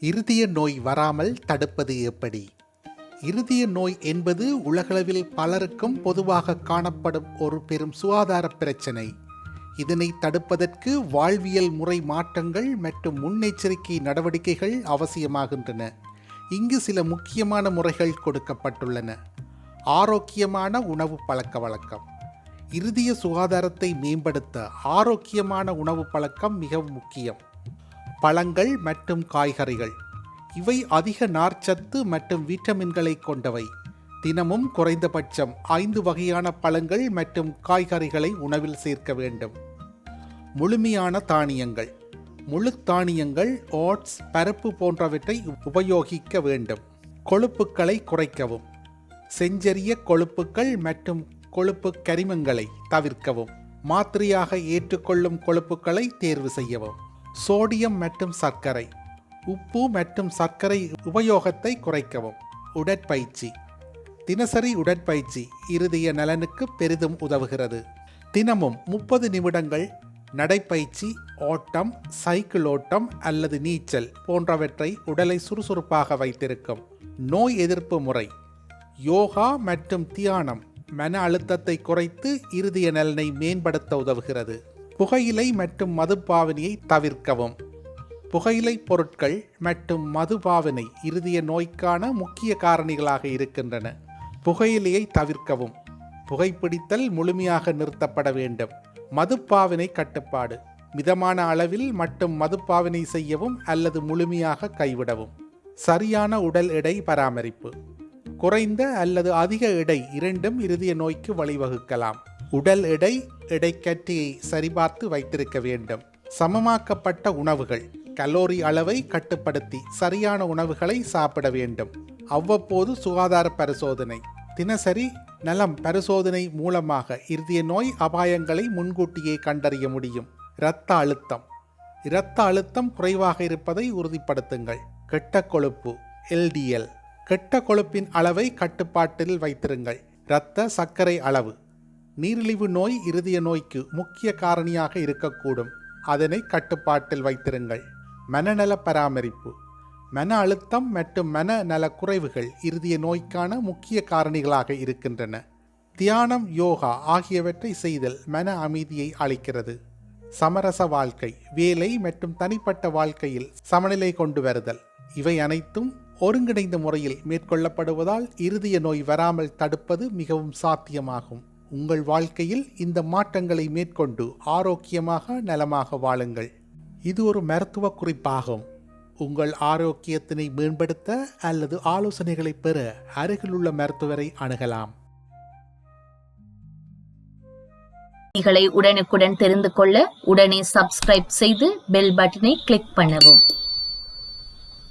இருதய நோய் வராமல் தடுப்பது எப்படி? இருதய நோய் என்பது உலகளவில் பலருக்கும் பொதுவாக காணப்படும் ஒரு பெரும் சுகாதார பிரச்சனை. இதனை தடுப்பதற்கு வாழ்வியல் முறை மாற்றங்கள் மற்றும் முன்னெச்சரிக்கை நடவடிக்கைகள் அவசியமாகின்றன. இங்கு சில முக்கியமான முறைகள் கொடுக்கப்பட்டுள்ளன. ஆரோக்கியமான உணவு பழக்க வழக்கம். இருதய சுகாதாரத்தை மேம்படுத்த ஆரோக்கியமான உணவு பழக்கம் மிகவும் முக்கியம். பழங்கள் மற்றும் காய்கறிகள். இவை அதிக நார்ச்சத்து மற்றும் விட்டமின்களை கொண்டவை. தினமும் குறைந்தபட்சம் ஐந்து வகையான பழங்கள் மற்றும் காய்கறிகளை உணவில் சேர்க்க வேண்டும். முழுமையான தானியங்கள். முழு தானியங்கள் ஓட்ஸ் பருப்பு போன்றவற்றை உபயோகிக்க வேண்டும். கொழுப்புக்களை குறைக்கவும். செஞ்சரிய கொழுப்புக்கள் மற்றும் கொழுப்பு கரிமங்களை தவிர்க்கவும். மாத்திரையாக ஏற்றுக்கொள்ளும் கொழுப்புக்களை தேர்வு செய்யவும். சோடியம் மற்றும் சர்க்கரை உப்பு மற்றும் சர்க்கரை உபயோகத்தை குறைக்கவும். உடற்பயிற்சி. தினசரி உடற்பயிற்சி இருதய நலனுக்கு பெரிதும் உதவுகிறது. தினமும் முப்பது நிமிடங்கள் நடைப்பயிற்சி ஓட்டம் சைக்கிள் ஓட்டம் அல்லது நீச்சல் போன்றவற்றை உடலை சுறுசுறுப்பாக வைத்திருக்கும். நோய் எதிர்ப்பு முறை. யோகா மற்றும் தியானம் மன அழுத்தத்தை குறைத்து இருதய நலனை மேம்படுத்த உதவுகிறது. புகையிலை மற்றும் மதுபாவனையை தவிர்க்கவும். புகையிலை பொருட்கள் மற்றும் மதுபாவனை இருதய நோய்க்கான முக்கிய காரணிகளாக இருக்கின்றன. புகையிலையை தவிர்க்கவும். புகைப்பிடித்தல் முழுமையாக நிறுத்தப்பட வேண்டும். மதுப்பாவனை கட்டுப்பாடு. மிதமான அளவில் மட்டும் மதுப்பாவனை செய்யவும் அல்லது முழுமையாக கைவிடவும். சரியான உடல் எடை பராமரிப்பு. குறைந்த அல்லது அதிக எடை இரண்டும் இருதய நோய்க்கு வழிவகுக்கலாம். உடல் எடை எடைக்கட்டியை சரிபார்த்து வைத்திருக்க வேண்டும். சமமாக்கப்பட்ட உணவுகள் கலோரி அளவை கட்டுப்படுத்தி சரியான உணவுகளை சாப்பிட வேண்டும். அவ்வப்போது சுகாதார பரிசோதனை. தினசரி நலம் பரிசோதனை மூலமாக இறுதிய நோய் அபாயங்களை முன்கூட்டியே கண்டறிய முடியும். இரத்த அழுத்தம். இரத்த அழுத்தம் குறைவாக இருப்பதை உறுதிப்படுத்துங்கள். கெட்ட கொழுப்பு எல்டிஎல் கெட்ட கொழுப்பின் அளவை கட்டுப்பாட்டில் வைத்திருங்கள். இரத்த சர்க்கரை அளவு. நீரிழிவு நோய் இருதய நோய்க்கு முக்கிய காரணியாக இருக்கக்கூடும். அதனை கட்டுப்பாட்டில் வைத்திருங்கள். மனநல பராமரிப்பு. மன அழுத்தம் மற்றும் மன நல குறைவுகள் இருதய நோய்க்கான முக்கிய காரணிகளாக இருக்கின்றன. தியானம் யோகா ஆகியவற்றை செய்தல் மன அமைதியை அளிக்கிறது. சமரச வாழ்க்கை வேலை மற்றும் தனிப்பட்ட வாழ்க்கையில் சமநிலை கொண்டு வருதல். இவை அனைத்தும் ஒருங்கிணைந்த முறையில் மேற்கொள்ளப்படுவதால் இருதய நோய் வராமல் தடுப்பது மிகவும் சாத்தியமாகும். உங்கள் வாழ்க்கையில் இந்த மாற்றங்களை மேற்கொண்டு ஆரோக்கியமாக நலமாக வாழுங்கள். இது ஒரு மருத்துவ குறிப்பாகும். உங்கள் ஆரோக்கியத்தினை மேம்படுத்த அல்லது ஆலோசனைகளை பெற அருகிலுள்ள மருத்துவரை அணுகலாம். உடனுக்குடன் தெரிந்து கொள்ள உடனே சப்ஸ்கிரைப் செய்து பெல் பட்டனை கிளிக் பண்ணவும்.